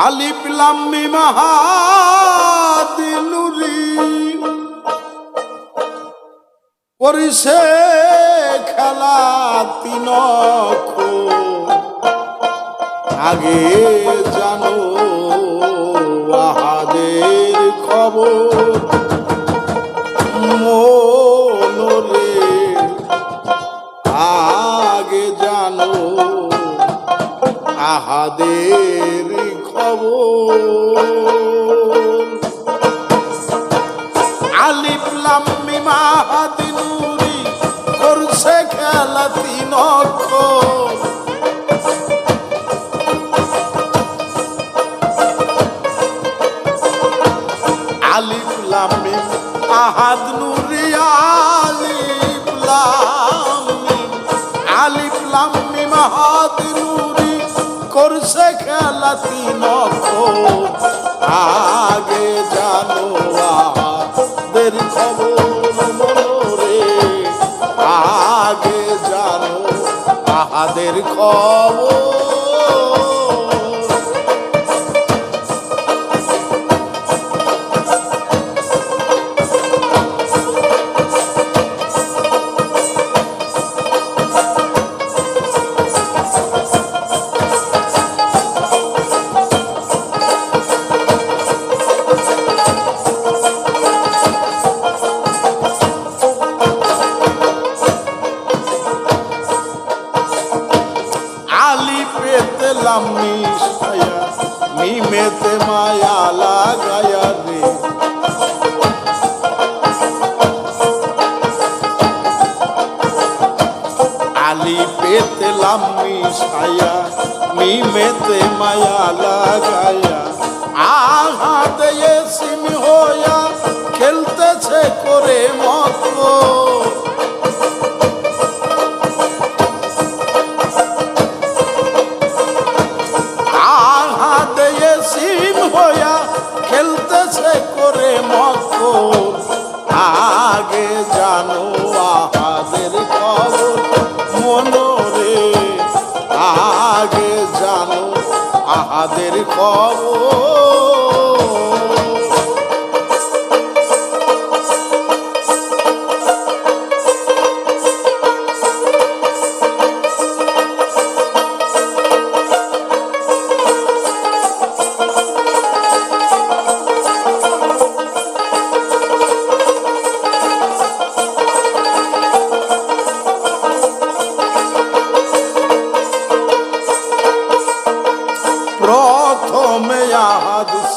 আলিপ লাম্মি মাহাদিনুরি করিছে খেলা তিন আগে জানো আহাদের খবর। করছে খেলা তিন আগে জানো আহাদের খবর মনোরে আগে জানো আহাদের খবর। আলি পেতে লাম্মি সায়া মিমেতে মায়া লাগায়া রে। আলি পেতে লাম্মি সায়া মিমেতে মায়া লাগায়া। আহাতে সিম হইয়া খেলতেছে করে মতো খেলতেছে করে মকর আগে জানো আহাদের খবর মনোরে আগে জানো আহাদের খবর।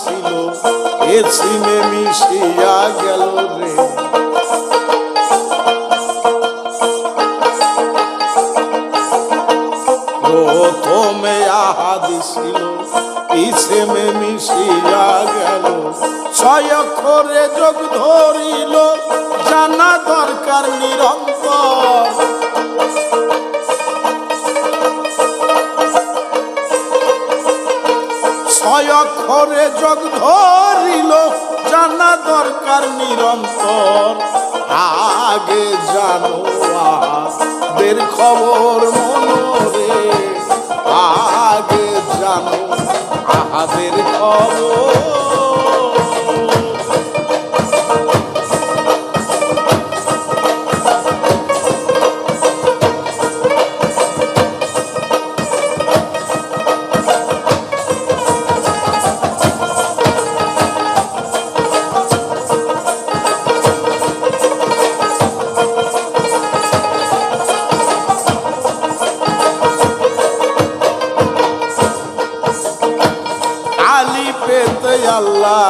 ছিল, এ সিমে মিশিয়া গেল রে। প্রথমে আহাদ ছিল ইসেমে মিশিয়া গেল। ছয় অক্ষরে যোগ ধরিল, জানা দরকার নিরন্তর। ছয় অক্ষরে যোগ ধরিল, জানা দরকার নিরন্তর। আগে জানো দের খবর মনোরে, আগে জানো আহাদের খবর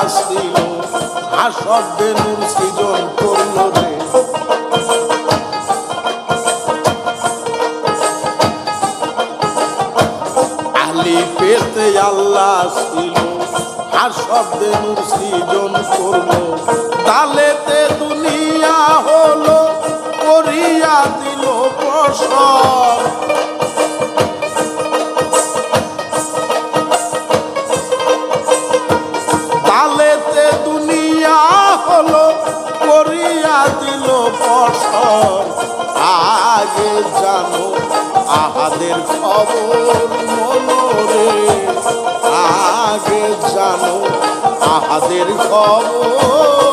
আল্লাহ ছিল হাসবে নূর সৃজন করল রে। আলি পেতে আল্লাহ ছিল হাসবে নূর সৃজন করল। তালেতে দুনিয়া হলো, করিয়া দিল প্রসব। আহাদের খবর মনোরে। আগে জানো আহাদের খবর।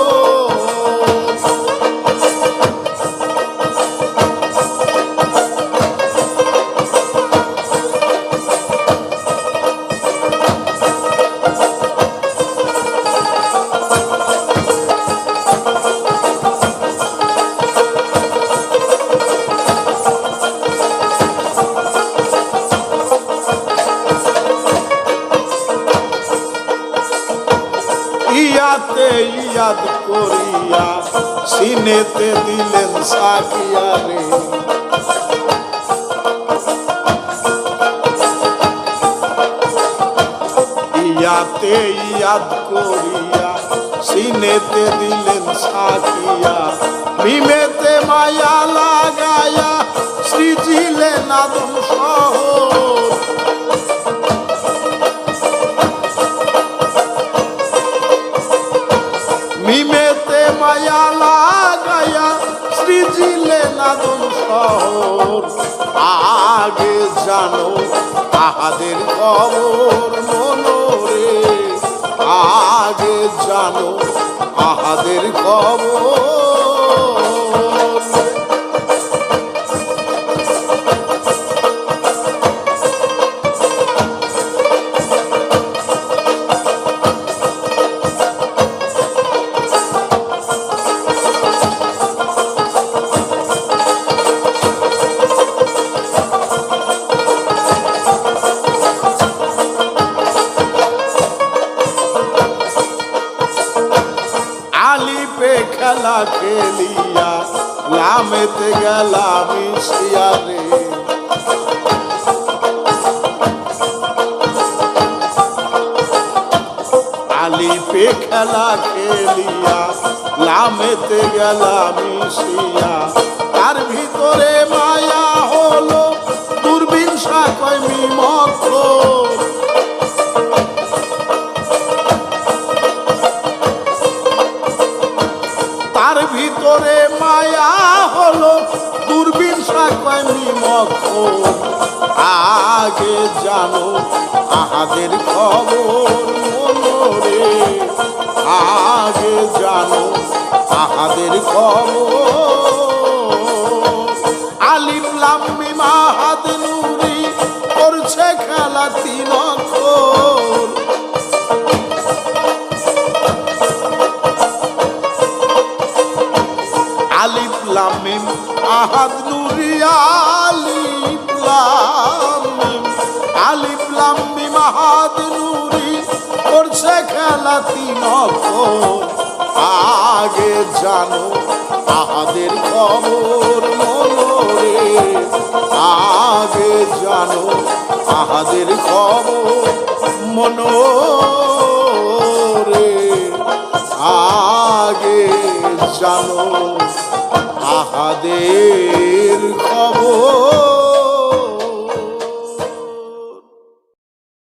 ইয়াতে ইয়াদ করিয়া সিনেতে দিলেন সাকিয়া রে ইয়াতে ইয়াদ করিয়া সিনেতে দিলেন সাকিয়া। মিমেতে মায়া লাগায়া সৃজিলেন আদম শহর। সৃজিলে শহর। আগে জানো আহাদের খবর মনোরে আগে জানো আহাদের খবর। খেলা খেলিয়া লামেতে গেলাম শিয়ারে আলিপে খেলা খেলিয়া নামেতে গেলাম শিয়া তার ভিতরে সাকয়নি মক্ষ আগে জানো, আহাদের খবর মনোরে আগে জানো, আহাদের খবর। আলিম লাম্বি মাহাদ নুরি করছে খেলা তিন আলিফ লামিম আহাদ নুরি, করছে খেলা তিন আগে জানো আহাদের খবর মনোরে। আগে জানো আহাদের খবর মনোরে। আগে জানো আহাদের